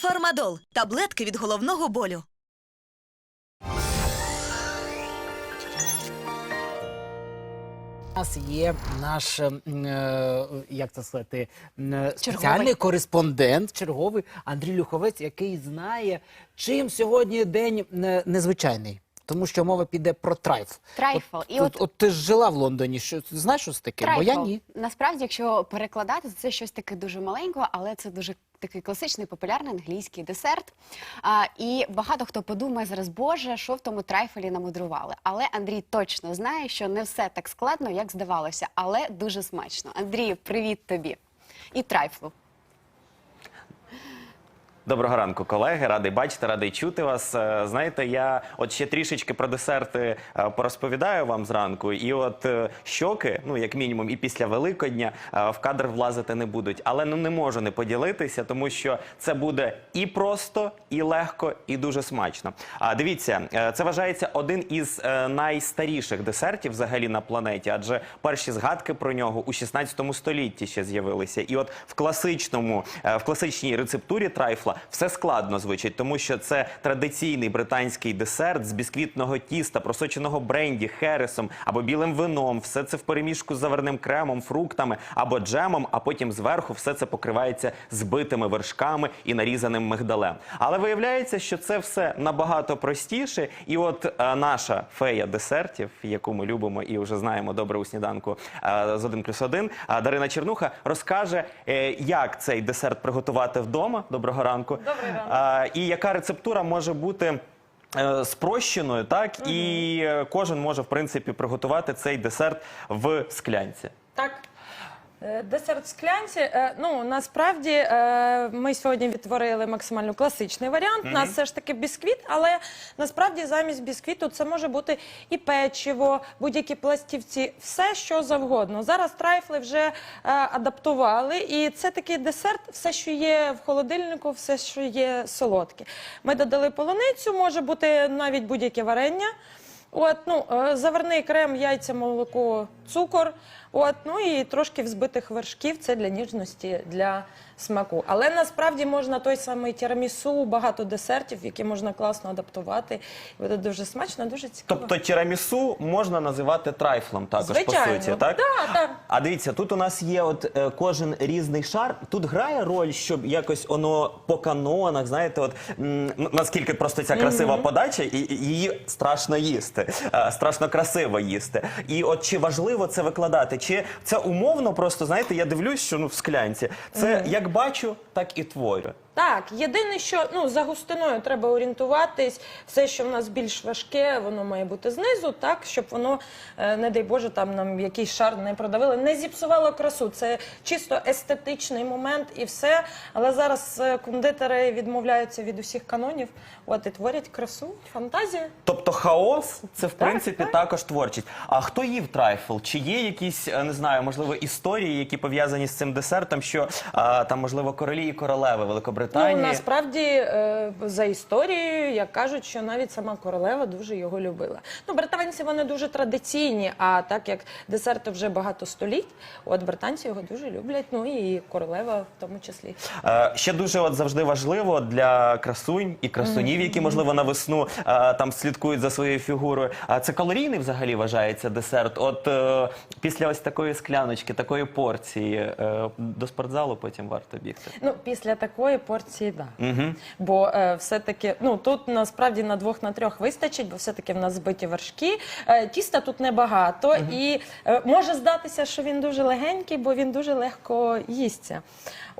Фармадол таблетки від головного болю. У нас є наш, ем, е, як це сказати, м, спеціальний кореспондент, черговий Андрій Люховець, який знає, чим сьогодні день е, незвичайний. Тому що мова піде про трайфл. Трайфл. От, І от, от- от ти ж жила в Лондоні. Що ти знаєш що це таке? Бо я ні. Насправді, якщо перекладати, це щось таке дуже маленьке, але це дуже такий класичний популярний англійський десерт. А, і багато хто подумає зараз, боже, що в тому трайфелі намудрували. Але Андрій точно знає, що не все так складно, як здавалося, але дуже смачно. Андрію, привіт тобі. І трайфлу. Доброго ранку, колеги. Радий бачити, радий чути вас. Е, Знаєте, я от ще трішечки про десерти е, порозповідаю вам зранку. І от е, щоки, ну як мінімум, і після Великодня в кадр влазити не будуть. Але ну не можу не поділитися, тому що це буде і просто, і легко, і дуже смачно. А дивіться, це вважається один із найстаріших десертів взагалі на планеті, адже перші згадки про нього у 16 столітті ще з'явилися. І от в класичному, в класичній рецептурі трайфла все складно звучить, тому що це традиційний британський десерт з бісквітного тіста, просоченого бренді, хересом або білим вином. Все це в переміжку з заварним кремом, фруктами або джемом, а потім зверху все це покривається збитими вершками і нарізаним мигдалем. Але виявляється, що це все набагато простіше. І от е, наша фея десертів, яку ми любимо і вже знаємо добре у сніданку е, з 1 плюс 1, е, Дарина Чернуха розкаже, е, як цей десерт приготувати вдома. Доброго ранку. Добрий ранок. Е, і яка рецептура може бути. е, Спрощеною, так і кожен може в принципі приготувати цей десерт в склянці. Так. Е, Десерт в склянці. Е, Ну насправді е, ми сьогодні відтворили максимально класичний варіант. У нас все ж таки бісквіт, але насправді замість бісквіту це може бути і печиво, будь-які пластівці, все що завгодно. Зараз трайфли вже адаптували, і це такий десерт, все, що є в холодильнику, все, що є солодке. Ми додали полуницю, може бути навіть будь-яке варення. От, ну, е, крем, яйця, молоко, цукор. От, ну і трошки взбитих вершків це для ніжності, для смаку. Але насправді можна той самий тірамісу, багато десертів, які можна класно адаптувати. І буде дуже смачно, дуже цікаво. Тобто тірамісу можна називати трайфлом також Звичайно. по суті, так? Да, так. А дивіться, тут у нас є от е, кожен різний шар. Тут грає роль, щоб якось воно по канонах, знаєте, от м, наскільки просто ця красива подача, і і її страшно їсти, е, страшно красиво їсти. І от чи важливо це викладати? Чи це умовно просто знаєте, я дивлюсь, що ну в склянці це як бачу, так і творю. Так, єдине, що ну за густиною треба орієнтуватись. Все, що в нас більш важке, воно має бути знизу, так щоб воно, е, не дай Боже, там нам якийсь шар не продавили, не зіпсувало красу. Це чисто естетичний момент і все. Але зараз е, кондитери відмовляються від усіх канонів. От і творять красу, фантазія. Тобто хаос це в принципі так. також творчість. А хто їв трайфл? Чи є якісь е, не знаю, можливо, історії, які пов'язані з цим десертом, що а, там можливо королі і королеви Великобританії? Ну насправді е, за історією, як кажуть, що навіть сама королева дуже його любила. Ну, британці вони дуже традиційні, а так як десерту вже багато століть, от британці його дуже люблять. Ну і королева в тому числі. Е, Ще дуже от завжди важливо для красунь і красунів, які можливо на весну е, там слідкують за своєю фігурою. А це калорійний взагалі вважається десерт. От е, після ось такої скляночки, такої порції е, до спортзалу потім варто бігти. Ну, після такої порції, да. Бо е, все-таки, ну тут насправді на двох на трьох вистачить, бо все-таки в нас збиті вершки. Е, тіста тут небагато, і е, може здатися, що він дуже легенький, бо він дуже легко їсться.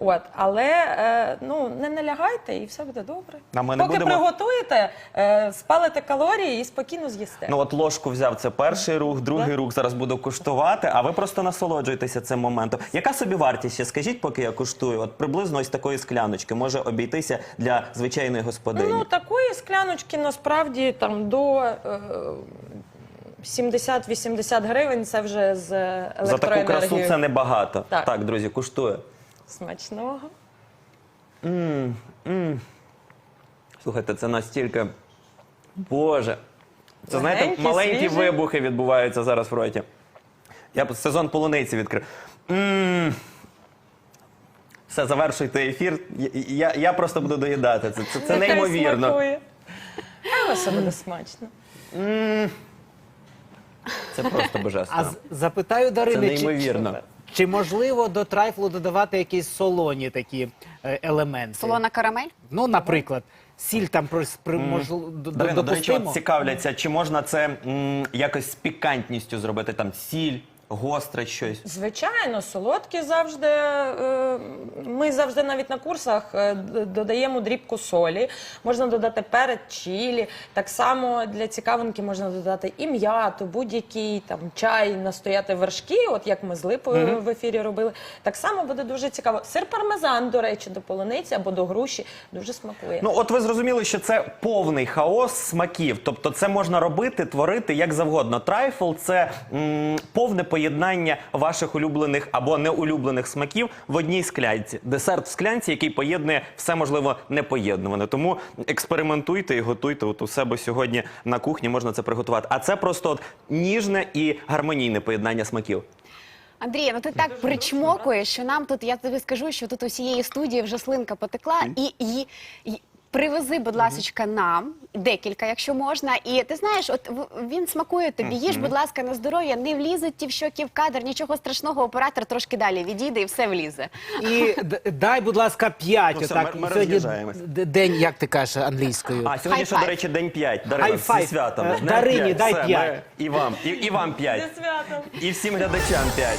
От, але е, ну не налягайте, і все буде добре. А ми не Поки будемо- приготуєте, е, спалите калорії і спокійно з'їсте. Ну от ложку взяв це перший рух, другий рух зараз буду куштувати. А ви просто насолоджуєтеся цим моментом. Яка собі вартість ще скажіть, поки я куштую? От приблизно ось такої скляночки може обійтися для звичайної господині. Ну, такої скляночки насправді там до е, 70-80 гривень це вже з За таку красу це небагато. Так. так, друзі, куштую. Смачного. Слухайте, це настільки. Боже. Це знаєте, Легенькі, маленькі свіжі. вибухи відбуваються зараз в роті. Я сезон полуниці відкрив. М. Все, завершуйте ефір. Я, я, я просто буду доїдати. Це, це, це Нехай неймовірно. смакує. Але все буде смачно. Це просто А божественно. з- запитаю Дарини, Це чи, неймовірно. чи можливо до трайфлу додавати якісь солоні такі е, елементи? Солона карамель? Ну, наприклад, сіль там при, при, можливо, до- Дарина, до речі, допустимо? от цікавляться, чи можна це м, якось з пікантністю зробити, там сіль, гостре щось. Звичайно, солодкі завжди. е, Ми завжди навіть на курсах е, д- додаємо дрібку солі. Можна додати перець, чілі. Так само для цікавинки можна додати і м'яту, будь-який там чай, настояти вершки, от як ми з липою в ефірі робили. Так само буде дуже цікаво. Сир пармезан, до речі, до полуниці або до груші дуже смакує. Ну, от ви зрозуміли, що це повний хаос смаків. Тобто, це можна робити, творити як завгодно. Трайфл це м, повне поєднання ваших улюблених або неулюблених смаків в одній склянці. Десерт в склянці, який поєднує все можливо непоєднуване. Тому експериментуйте і готуйте. От у себе сьогодні на кухні можна це приготувати. А це просто от ніжне і гармонійне поєднання смаків. Андрій, ну ти так причмокуєш, що нам тут, я тобі скажу, що тут усієї студії вже слинка потекла, і, і, і привези, будь ласочка, нам декілька, якщо можна. І ти знаєш, от він смакує тобі. Їж, будь ласка, на здоров'я, не влізуть ті в щоки в кадр, нічого страшного, оператор трошки далі відійде і все влізе. І д- дай, будь ласка, п'ять. Ну, все, отак. ми- ми роз'їжджаємось. д- день, як ти кажеш англійською? А сьогодні ще, High до речі, день 5. Дарина, High five. зі святом. Е, Дарині, п'ять. дай Все, п'ять. ми- І вам, і, і вам 5. Зі святом. І всім глядачам 5.